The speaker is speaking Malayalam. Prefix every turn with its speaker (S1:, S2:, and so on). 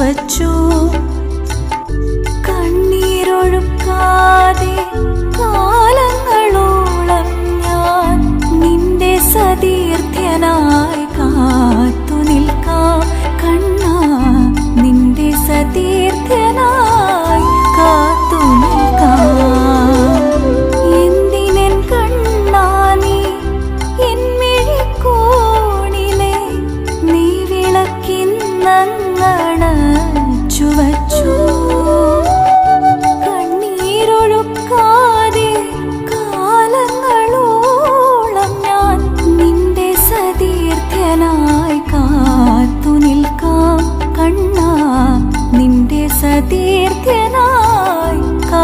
S1: വച്ചു മറക്കാതെ കാലങ്ങളോളം ഞാൻ നിന്റെ സതീർത്ഥനായി കാത്തു നിൽക്കാം കണ്ണ. നിന്റെ സതീർത്ഥനായി കാ